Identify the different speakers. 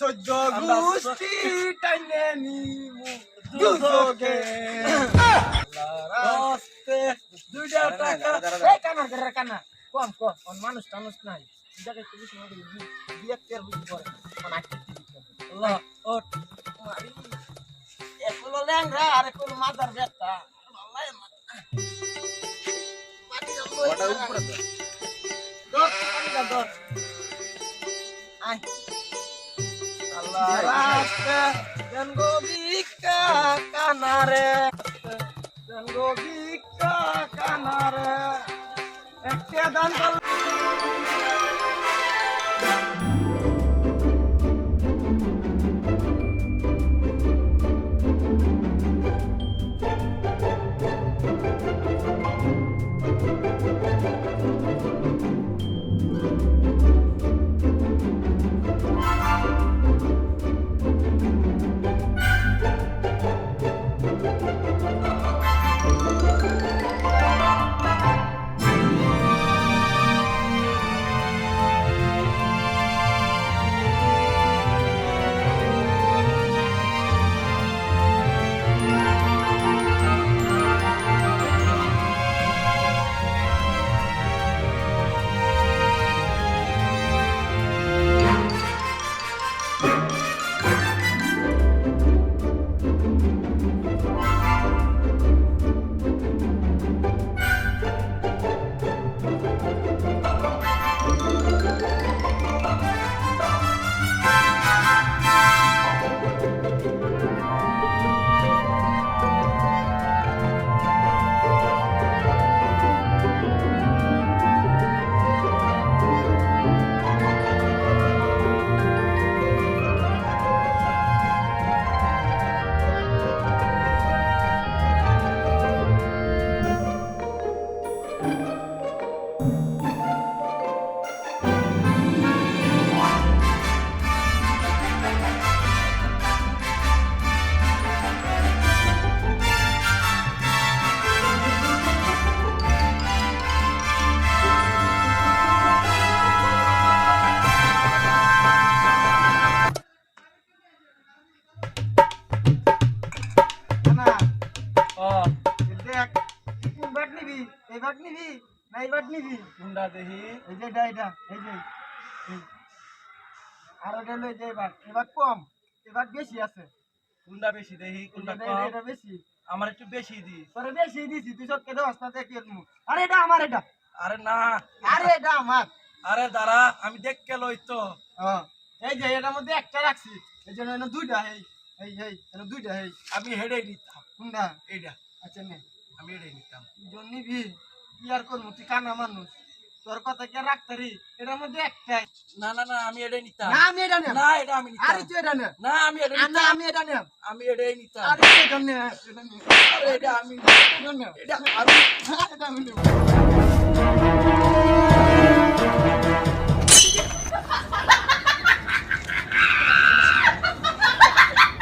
Speaker 1: সহ্য গুষ্টি টাইনে নিমু দুজকে রাস্তে দুইটা টাকা কানা করে কানা কম কম মানুষ টানুষ নাই জায়গায় তুমি আল্লাহ ওট ল্যাংরা আর একুলো মাদার বেটা
Speaker 2: ওটা উপরে তো।
Speaker 1: কানারে গঙ্গিকা কানারে একটা দান এই বাট নিবি? না এই বাট নিবি?
Speaker 2: কুন্ডা দেখি?
Speaker 1: এই যে এটা এটা এই যে আর ওটা হলো এই যে এবার এবার কম এবার বেশি আছে।
Speaker 2: কুন্ডা বেশি দেখি কুন্ডা কম?
Speaker 1: এটা- এটা বেশি।
Speaker 2: আমার একটু বেশি দি।
Speaker 1: তোরে বেশি দিছি তুই সব কেটে আসতে দেখি আরে এটা আমার এটা।
Speaker 2: আরে না।
Speaker 1: আরে এটা আমার।
Speaker 2: আরে দাঁড়া আমি দেখকে লই তো।
Speaker 1: এই যে এটার মধ্যে একটা রাখছি। এই জন্য দুইটা এই এই এই দুইটা এই।
Speaker 2: আমি হেডে নিতাম।
Speaker 1: কোনটা?
Speaker 2: এইটা।
Speaker 1: আচ্ছা নে।
Speaker 2: আমি হেডে নিতাম।
Speaker 1: জন নিবি কি আর করব? তুই কানা মানুষ। তোর কথা কে রে? এটার মধ্যে একটাই।
Speaker 2: না না না আমি এটাই নিতাম।
Speaker 1: না আমি এটা
Speaker 2: না এটা আমি নিতাম।
Speaker 1: আরে তুই এটা না।
Speaker 2: না আমি হেডে
Speaker 1: না
Speaker 2: নিতাম।
Speaker 1: আমি এটা না।
Speaker 2: আমি এটাই নিতাম।
Speaker 1: আরে তুই এটা না। এটা
Speaker 2: আরে এটা আমি
Speaker 1: এটা
Speaker 2: এটা আমি
Speaker 1: এটা আমি নেব।